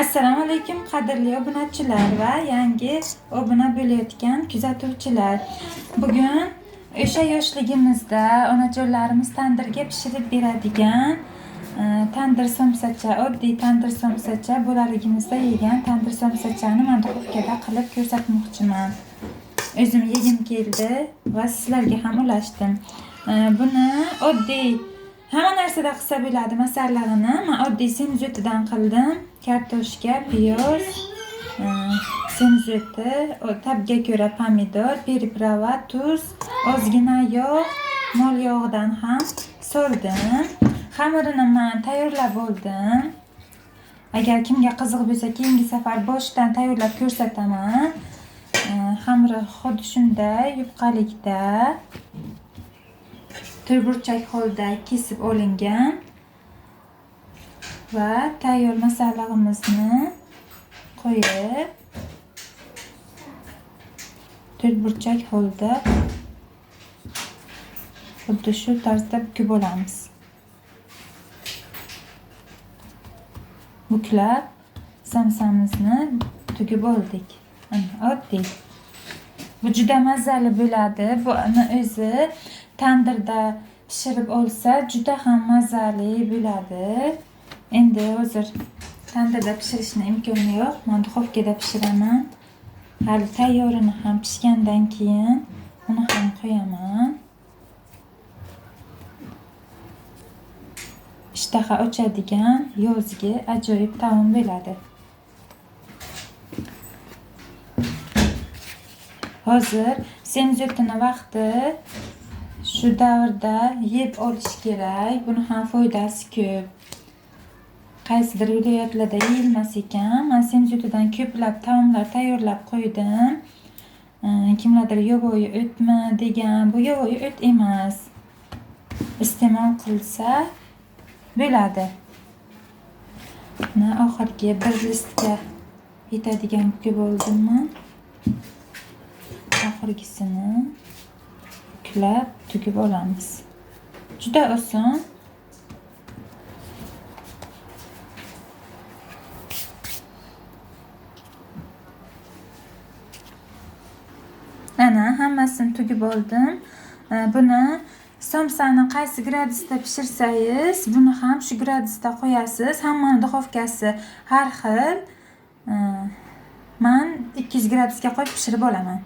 assalomu alaykum qadrli obunachilar va yangi obuna bo'layotgan kuzatuvchilar. Bugun o'sha yoshligimizda onajonlarimiz tandirga pishirib beradigan e, tandir somsacha oddiy tandir somsacha bolaligimizda yegan tandir somsachani duxovkada qilib ko'rsatmoqchiman. O'zim yegim keldi va sizlarga ham ulashdim. E, buni oddiy hamma narsada qilsa bo'ladi masallig'ini man oddiy semizutidan qildim kartoshka piyoz e, semizoti tabga ko'ra pomidor periprava tuz ozgina yog' mol yog'idan ham soldim xamirini man tayyorlab oldim. Agar kimga qiziq bo'lsa keyingi safar boshidan tayyorlab ko'rsataman. E, xamiri xuddi shunday yupqalikda. To'rtburchak holda kesib olingan va tayyor masallig'imizni qo'yib to'rtburchak holda xuddi shu tarzda bukib olamiz. Buklab samsamizni tugib oldik. Oddiy. Bu juda mazali bo'ladi. Buni o'zi tandirda pishirib olsa juda ham mazali bo'ladi endi hozir tandirda pishirishni imkoni yo'q man duxovkada pishiraman hali tayyorini ham pishgandan keyin uni ham qo'yaman ishtaha ochadigan yozgi ajoyib taom bo'ladi hozir semizotini vaqti shu davrda yeb olish kerak. Buni ham foydasi ko'p. Qaysidir viloyatlarda yeyilmas ekan. Man semizotidan ko'plab taomlar tayyorlab qo'ydim. Kimlardir yovvoyi o'tmi degan. Bu yovvoyi o't emas. Iste'mol qilsa bo'ladi. Mana oxirgi bir listga yetadigan ko'p oldimmi oxirgisini. Buklab tugib olamiz. Juda oson. Ana hammasini tugib oldim. Buni somsani qaysi gradusda pishirsangiz buni ham shu gradusda qo'yasiz. Hammani duxovkasi har xil. Man ikki 200 gradusga qo'yib pishirib olaman.